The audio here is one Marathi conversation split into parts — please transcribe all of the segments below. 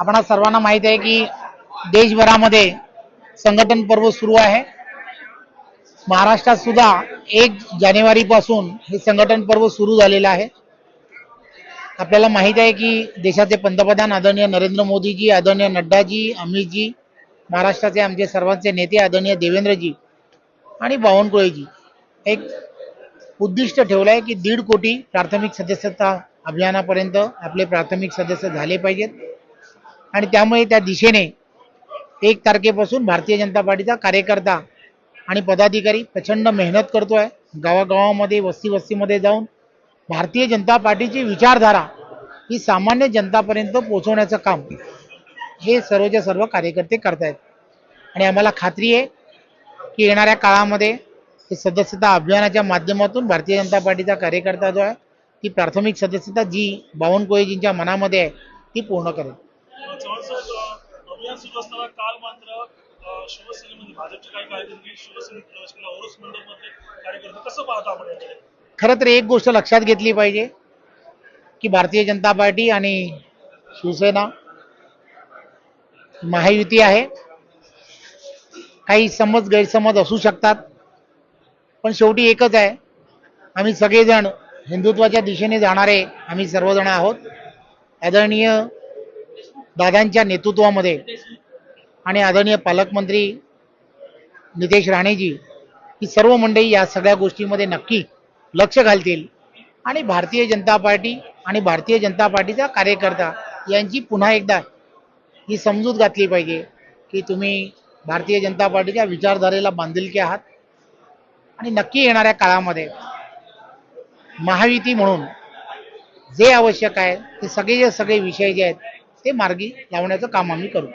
आपणा सर्वांना माहीत आहे की देशभरामध्ये संघटन पर्व सुरू आहे. महाराष्ट्रात सुद्धा एक जानेवारी पासून हे संघटन पर्व सुरू झालेलं आहे. आपल्याला माहीत आहे की देशाचे पंतप्रधान आदरणीय नरेंद्र मोदीजी आदरणीय नड्डाजी अमितजी महाराष्ट्राचे आमचे सर्वांचे नेते आदरणीय देवेंद्रजी आणि बावनकुळेजी एक उद्दिष्ट ठेवलं आहे की दीड कोटी प्राथमिक सदस्यता अभियानापर्यंत आपले प्राथमिक सदस्य झाले पाहिजेत. आणि त्यामुळे त्या दिशेने एक तारखेपासून भारतीय जनता पार्टीचा कार्यकर्ता आणि पदाधिकारी प्रचंड मेहनत करतो आहे गावागावामध्ये वस्ती वस्तीमध्ये जाऊन भारतीय जनता पार्टीची विचारधारा ही सामान्य जनतापर्यंत पोहोचवण्याचं काम हे सर्वच्या सर्व कार्यकर्ते करतायत. आणि आम्हाला खात्री आहे की येणाऱ्या काळामध्ये हे सदस्यता अभियानाच्या माध्यमातून भारतीय जनता पार्टीचा कार्यकर्ता जो आहे ती प्राथमिक सदस्यता जी बावनकुळेजींच्या मनामध्ये आहे ती पूर्ण करेल. चव्हाण साहेब अभियान सुरू असताना काल मात्र शिवसेनेमध्ये भाजपचे काही कार्यकर्ते शिवसेनेत प्रवेश केला. ओरोस मंडळमधले कार्यकर्ते कसं पाहता आपण याकडे? खरं तर एक गोष्ट लक्षात घेतली पाहिजे की भारतीय जनता पार्टी आणि शिवसेना महायुती आहे. काही समज गैरसमज असू शकतात पण शेवटी एकच आहे. आम्ही सगळेजण हिंदुत्वाच्या दिशेने जाणारे आम्ही सर्वजण आहोत. आदरणीय दादांच्या नेतृत्वामध्ये आणि आदरणीय पालकमंत्री नितेश राणेजी ही सर्व मंडळी या सगळ्या गोष्टीमध्ये नक्की लक्ष घालतील. आणि भारतीय जनता पार्टी आणि भारतीय जनता पार्टीचा कार्यकर्ता यांची पुन्हा एकदा ही समजूत घातली पाहिजे की तुम्ही भारतीय जनता पार्टीच्या विचारधारेला बांधिलकी आहात. आणि नक्की येणाऱ्या काळामध्ये महायुती म्हणून जे आवश्यक आहे ते सगळे जे सगळे विषय जे आहेत ते मार्गी लावण्याचं काम आम्ही करू.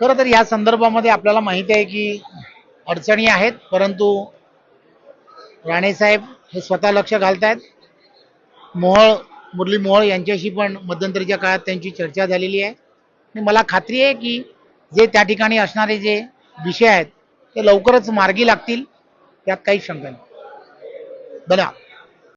खरं तर या संदर्भामध्ये आपल्याला माहिती आहे की अडचणी आहेत परंतु राणेसाहेब हे स्वतः लक्ष घालतायत. मोहोळ मुरली मोहोळ यांच्याशी पण मध्यंतरीच्या काळात त्यांची चर्चा झालेली आहे. आणि मला खात्री आहे की जे त्या ठिकाणी असणारे जे विषय आहेत ते लवकरच मार्गी लागतील यात काही शंका नाही. धन्यवाद